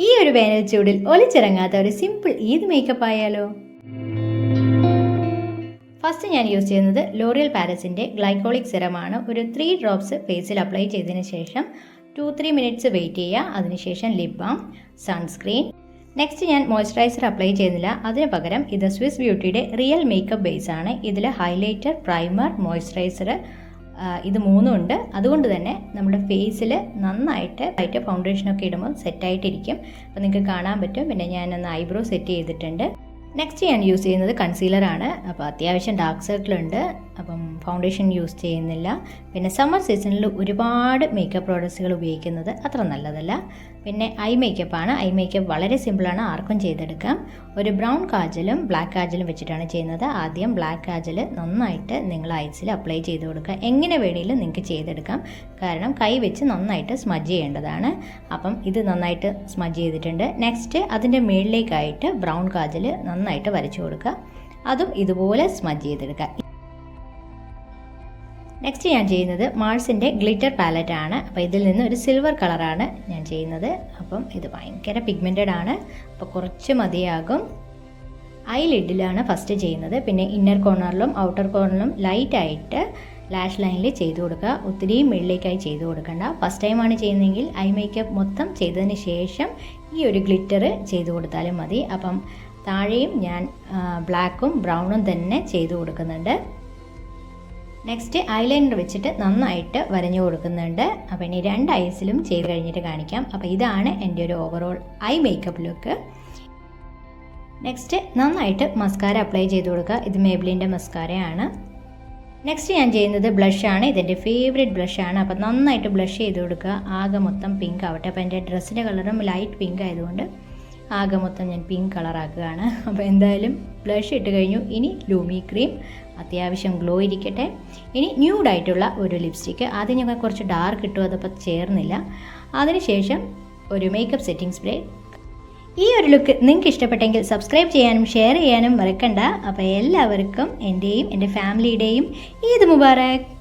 ഈ ഒരു വേനൽ ചൂടിൽ ഒലിച്ചിറങ്ങാത്ത ഒരു സിമ്പിൾ ഈദ് മേക്കപ്പ് ആയാലോ? ഫസ്റ്റ് ഞാൻ യൂസ് ചെയ്യുന്നത് ലോറിയൽ പാരസിന്റെ ഗ്ലൈക്കോളിക് സിറമാണ്. ഒരു ത്രീ ഡ്രോപ്സ് ഫേസിൽ അപ്ലൈ ചെയ്തതിന് ശേഷം ടു ത്രീ മിനിറ്റ്സ് വെയിറ്റ് ചെയ്യുക. അതിനുശേഷം ലിപ് ബാം സൺസ്ക്രീൻ നെക്സ്റ്റ് ഞാൻ മോയ്സ്ചറൈസർ അപ്ലൈ ചെയ്യുന്നില്ല. അതിന് പകരം ഇത് സ്വിസ് ബ്യൂട്ടിയുടെ റിയൽ മേക്കപ്പ് ബേസ് ആണ്. ഇതിൽ ഹൈലൈറ്റർ പ്രൈമർ മോയ്സ്ചറൈസർ ഇത് മൂന്നും ഉണ്ട്. അതുകൊണ്ട് തന്നെ നമ്മുടെ ഫേസിൽ നന്നായിട്ട് ആയിട്ട് ഫൗണ്ടേഷനൊക്കെ ഇടുമ്പോൾ സെറ്റായിട്ടിരിക്കും അപ്പോൾ നിങ്ങൾക്ക് കാണാൻ പറ്റും. പിന്നെ ഞാനൊന്ന് ഐബ്രോ സെറ്റ് ചെയ്തിട്ടുണ്ട്. നെക്സ്റ്റ് ഞാൻ യൂസ് ചെയ്യുന്നത് കൺസീലറാണ് അപ്പോൾ അത്യാവശ്യം ഡാർക്ക് സർക്കിൾ ഉണ്ട്. അപ്പം ഫൗണ്ടേഷൻ യൂസ് ചെയ്യുന്നില്ല. പിന്നെ സമ്മർ സീസണിൽ ഒരുപാട് മേക്കപ്പ് പ്രോഡക്ട്സുകൾ ഉപയോഗിക്കുന്നത് അത്ര നല്ലതല്ല. പിന്നെ ഐ മേക്കപ്പാണ് ഐ മേക്കപ്പ് വളരെ സിമ്പിളാണ് ആർക്കും ചെയ്തെടുക്കാം. ഒരു ബ്രൗൺ കാജലും ബ്ലാക്ക് കാജലും വെച്ചിട്ടാണ് ചെയ്യുന്നത്. ആദ്യം ബ്ലാക്ക് കാജൽ നന്നായിട്ട് നിങ്ങൾ ഐസിൽ അപ്ലൈ ചെയ്ത് കൊടുക്കുക. എങ്ങനെ വേണമെങ്കിലും നിങ്ങൾക്ക് ചെയ്തെടുക്കാം. കാരണം കൈ വെച്ച് നന്നായിട്ട് സ്മജ് ചെയ്യേണ്ടതാണ്. അപ്പം ഇത് നന്നായിട്ട് സ്മജ് ചെയ്തിട്ടുണ്ട്. നെക്സ്റ്റ് അതിന്റെ മുകളിലേക്കായിട്ട് ബ്രൗൺ കാജൽ നന്നായിട്ട് വരച്ചു കൊടുക്കുക. അതും ഇതുപോലെ സ്മജ് ചെയ്തെടുക്കുക. നെക്സ്റ്റ് ഞാൻ ചെയ്യുന്നത് മാൾസിന്റെ ഗ്ലിറ്റർ പാലറ്റ് ആണ്. അപ്പോൾ ഇതിൽ നിന്ന് ഒരു സിൽവർ കളറാണ് ഞാൻ ചെയ്യുന്നത്. അപ്പം ഇത് ഭയങ്കര പിഗ്മെന്റഡ് ആണ്. അപ്പോൾ കുറച്ച് മതിയാകും. ഐ ലിഡിലാണ് ഫസ്റ്റ് ചെയ്യുന്നത്. പിന്നെ ഇന്നർ കോർണറിലും ഔട്ടർ കോർണറിലും ലൈറ്റായിട്ട് ലാഷ് ലൈനിൽ ചെയ്തു കൊടുക്കുക. ഒത്തിരി മുകളിലേക്കായി ചെയ്തു കൊടുക്കണ്ട. ഫസ്റ്റ് ടൈമാണ് ചെയ്യുന്നതെങ്കിൽ ഐ മേക്കപ്പ് മൊത്തം ചെയ്തതിന് ശേഷം ഈ ഒരു ഗ്ലിറ്റർ ചെയ്തു കൊടുത്താലും മതി. അപ്പം താഴെയും ഞാൻ ബ്ലാക്കും ബ്രൗണും തന്നെ ചെയ്തു കൊടുക്കുന്നുണ്ട്. നെക്സ്റ്റ് ഐലൈനർ വെച്ചിട്ട് നന്നായിട്ട് വരഞ്ഞു കൊടുക്കുന്നുണ്ട്. അപ്പോൾ ഇനി രണ്ട് ഐസിലും ചെയ്ത് കഴിഞ്ഞിട്ട് കാണിക്കാം. അപ്പോൾ ഇതാണ് എന്റെ ഒരു overall eye makeup look next നന്നായിട്ട് മസ്കാര അപ്ലൈ ചെയ്ത് കൊടുക്കുക. ഇത് മേബിലിന്റെ മസ്കാരയാണ് നെക്സ്റ്റ് ഞാൻ ചെയ്യുന്നത് ബ്ലഷാണ് ഇതെന്റെ ഫേവറേറ്റ് ബ്ലഷാണ് അപ്പോൾ നന്നായിട്ട് ബ്ലഷ് ചെയ്ത് കൊടുക്കുക. ആകെ മൊത്തം പിങ്ക് ആവട്ടെ. അപ്പോൾ എന്റെ ഡ്രസ്സിന്റെ കളറും ലൈറ്റ് പിങ്ക് ആയതുകൊണ്ട് ആകെ മൊത്തം ഞാൻ പിങ്ക് കളറാക്കുകയാണ് അപ്പോൾ എന്തായാലും ബ്ലഷ് ഇട്ട് കഴിഞ്ഞു. ഇനി ലൂമി ക്രീം അത്യാവശ്യം ഗ്ലോ ഇരിക്കട്ടെ. ഇനി ന്യൂഡായിട്ടുള്ള ഒരു ലിപ്സ്റ്റിക്ക് ആദ്യം ഞങ്ങൾ കുറച്ച് ഡാർക്ക് ഇട്ടു അതപ്പോൾ ചേർന്നില്ല. അതിനുശേഷം ഒരു മേക്കപ്പ് സെറ്റിംഗ് സ്പ്രേ ഈ ഒരു ലുക്ക് നിങ്ങൾക്ക് ഇഷ്ടപ്പെട്ടെങ്കിൽ സബ്സ്ക്രൈബ് ചെയ്യാനും ഷെയർ ചെയ്യാനും മറക്കണ്ട. അപ്പോൾ എല്ലാവർക്കും എന്റെയും എന്റെ ഫാമിലിയുടെയും ഈദ് മുബാറക്.